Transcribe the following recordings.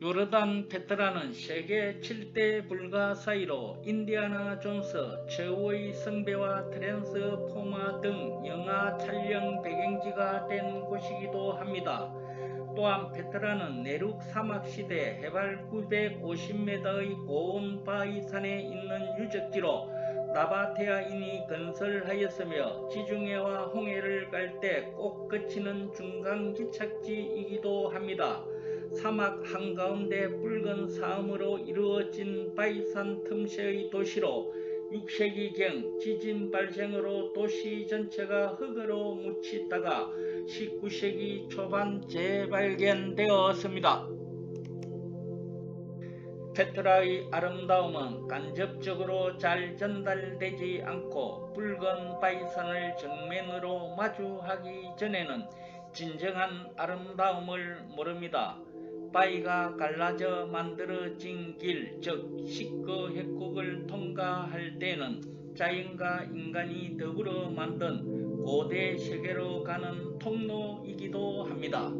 요르단 페트라는 세계 7대 불가 사이로 인디아나 존스, 최후의 성배와 트랜스 포마 등 영화 촬영 배경지가 된 곳이기도 합니다. 또한 페트라는 내륙 사막 시대 해발 950m의 고온 바위산에 있는 유적지로 나바테아인이 건설하였으며 지중해와 홍해를 갈 때 꼭 거치는 중간 기착지이기도 합니다. 사막 한가운데 붉은 사암으로 이루어진 바위산 틈새의 도시로 6세기경 지진 발생으로 도시 전체가 흙으로 묻히다가 19세기 초반 재발견되었습니다. 페트라의 아름다움은 간접적으로 잘 전달되지 않고 붉은 바위산을 정면으로 마주하기 전에는 진정한 아름다움을 모릅니다. 바위가 갈라져 만들어진 길, 즉 시커 협곡을 통과할 때는 자연과 인간이 더불어 만든 고대 세계로 가는 통로이기도 합니다.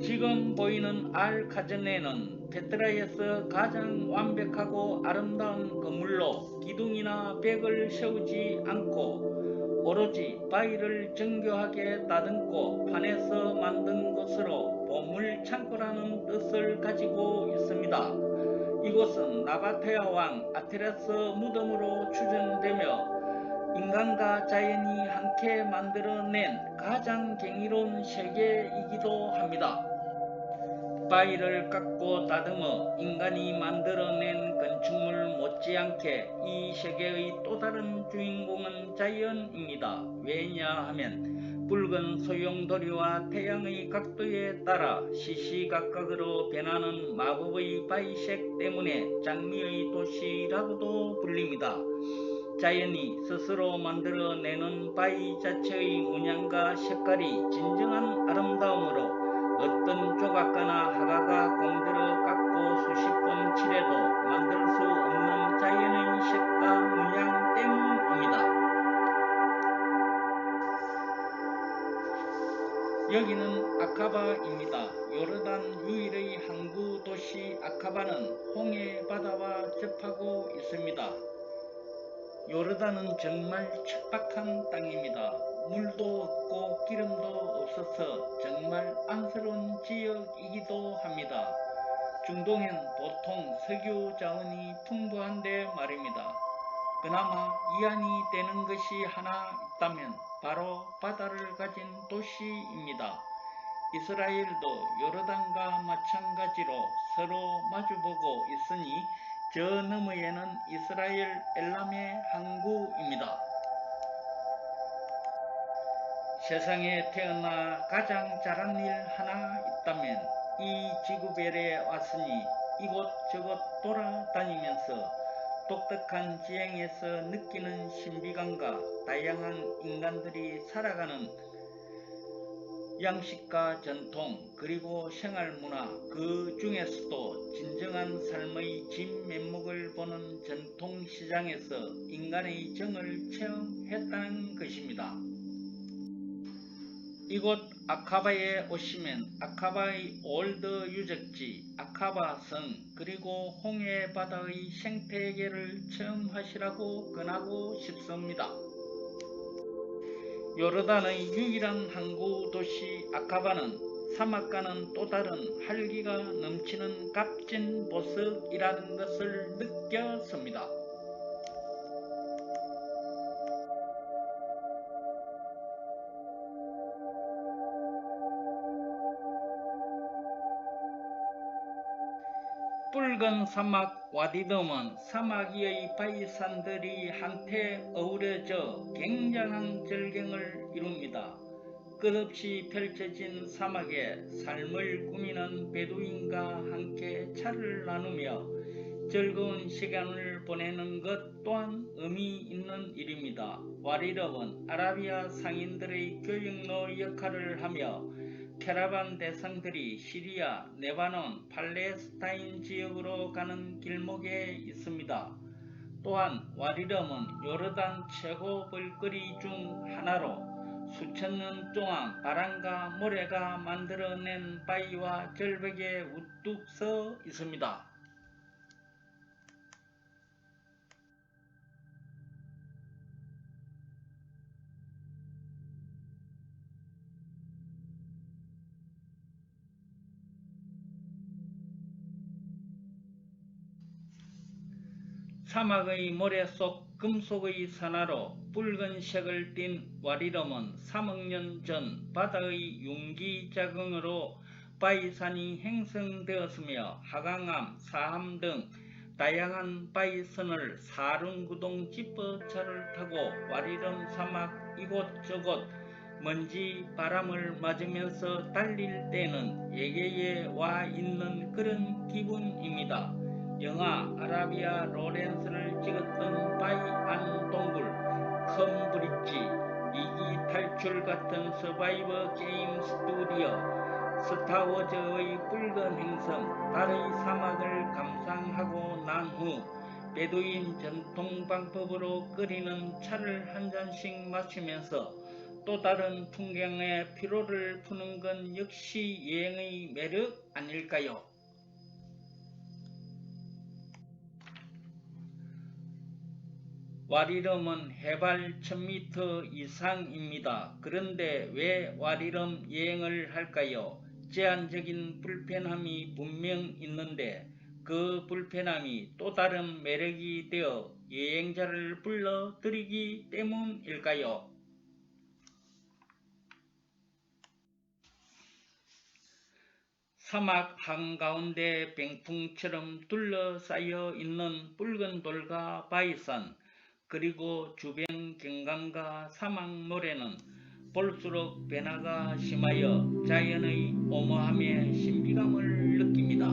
지금 보이는 알카전에는 페트라에서 가장 완벽하고 아름다운 건물로 기둥이나 벽을 세우지 않고 오로지 바위를 정교하게 다듬고 판에서 만든 것으로 보물 창고라는 뜻을 가지고 있습니다. 이곳은 나바테아 왕 아테레스 무덤으로 추정되며 인간과 자연이 함께 만들어낸 가장 경이로운 세계이기도 합니다. 바위를 깎고 다듬어 인간이 만들어낸 건축물 못지않게 이 세계의 또 다른 주인공은 자연입니다. 왜냐하면 붉은 소용돌이와 태양의 각도에 따라 시시각각으로 변하는 마법의 바위색 때문에 장미의 도시라고도 불립니다. 자연이 스스로 만들어내는 바위 자체의 문양과 색깔이 진정한 아름다움으로 어떤 조각가나 화가가 공들어 깎고 수십 번 칠해도 만들 수 없는 여기는 아카바입니다. 요르단 유일의 항구 도시 아카바는 홍해 바다와 접하고 있습니다. 요르단은 정말 척박한 땅입니다. 물도 없고 기름도 없어서 정말 안쓰러운 지역이기도 합니다. 중동엔 보통 석유 자원이 풍부한데 말입니다. 그나마 이안이 되는 것이 하나 있다면 바로 바다를 가진 도시입니다. 이스라엘도 요르단과 마찬가지로 서로 마주보고 있으니 저 너머에는 이스라엘 엘람의 항구입니다. 세상에 태어나 가장 잘한 일 하나 있다면 이 지구별에 왔으니 이곳저곳 돌아다니면서 독특한 지형에서 느끼는 신비감과 다양한 인간들이 살아가는 양식과 전통 그리고 생활문화 그 중에서도 진정한 삶의 진면목을 보는 전통시장에서 인간의 정을 체험했다는 것입니다. 이곳 아카바에 오시면 아카바의 올드 유적지, 아카바 성, 그리고 홍해 바다의 생태계를 체험하시라고 권하고 싶습니다. 요르단의 유일한 항구 도시 아카바는 사막과는 또 다른 활기가 넘치는 값진 보석이라는 것을 느꼈습니다. 붉은 사막 와디덤은 사막 위의 바위산들이 한테 어우러져 굉장한 절경을 이룹니다. 끝없이 펼쳐진 사막에 삶을 꾸미는 베두인과 함께 차를 나누며 즐거운 시간을 보내는 것 또한 의미 있는 일입니다. 와리럽은 아라비아 상인들의 교육로 역할을 하며 캐러반 대상들이 시리아, 레바논, 팔레스타인 지역으로 가는 길목에 있습니다. 또한 와리럼은 요르단 최고 볼거리 중 하나로 수천 년 동안 바람과 모래가 만들어낸 바위와 절벽에 우뚝 서 있습니다. 사막의 모래 속 금속의 산화로 붉은색을 띤 와리럼은 3억 년 전 바다의 융기 작용으로 바위산이 형성되었으며 하강암, 사암 등 다양한 바위선을 사륜구동 지퍼차를 타고 와리럼 사막 이곳저곳 먼지 바람을 맞으면서 달릴 때는 예계에 와 있는 그런 기분입니다. 영화 아라비아 로렌스를 찍었던 바이 안 동굴, 큰 브릿지, 이기 탈출 같은 서바이버 게임 스튜디오, 스타워즈의 붉은 행성, 달의 사막을 감상하고 난 후 베두인 전통 방법으로 끓이는 차를 한 잔씩 마시면서 또 다른 풍경의 피로를 푸는 건 역시 여행의 매력 아닐까요? 와리럼은 해발 1000m 이상입니다. 그런데 왜 와리럼 여행을 할까요? 제한적인 불편함이 분명 있는데 그 불편함이 또 다른 매력이 되어 여행자를 불러들이기 때문일까요? 사막 한가운데 병풍처럼 둘러싸여 있는 붉은 돌과 바위산 그리고 주변 경관과 사막 모래는 볼수록 변화가 심하여 자연의 오모함에 신비감을 느낍니다.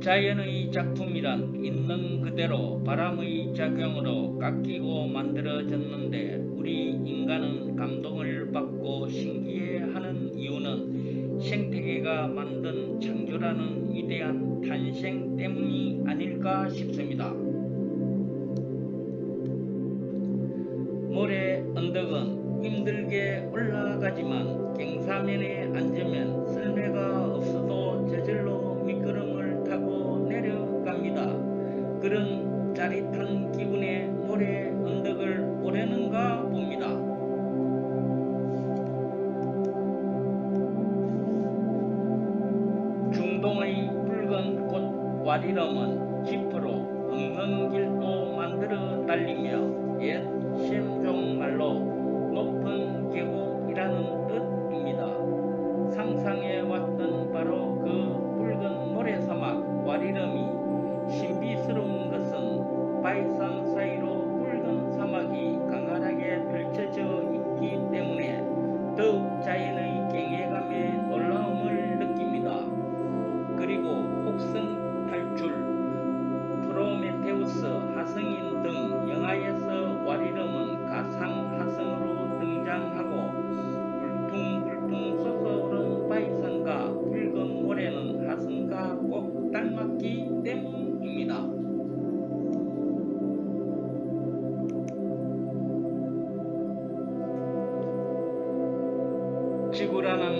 자연의 작품이란 있는 그대로 바람의 작용으로 깎이고 만들어졌는데 우리 인간은 감동을 받고 신기해하는 이유는 생태계가 만든 창조라는 위대한 탄생 때문이 아닐까 싶습니다. 모래 언덕은 힘들게 올라가지만 갱사면에 앉으면 쓸매가 없어도 저절로 미끄럼을 타고 내려갑니다. 그런 짜릿한 기분에 모래 꽃와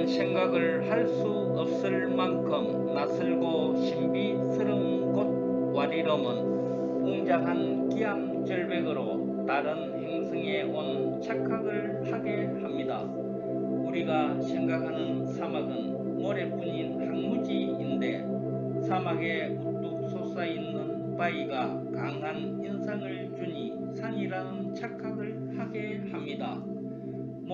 생각을 할 수 없을 만큼 낯설고 신비스러운 곳 와리럼은 웅장한 기암 절벽으로 다른 행성에 온 착각을 하게 합니다. 우리가 생각하는 사막은 모래뿐인 항무지인데 사막에 우뚝 솟아있는 바위가 강한 인상을 주니 산이라는 착각을.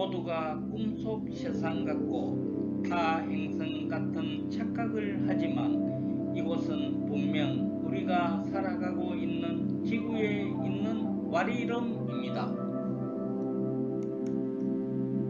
모두가 꿈속 세상 같고 타 행성 같은 착각을 하지만 이곳은 분명 우리가 살아가고 있는 지구에 있는 와리럼입니다.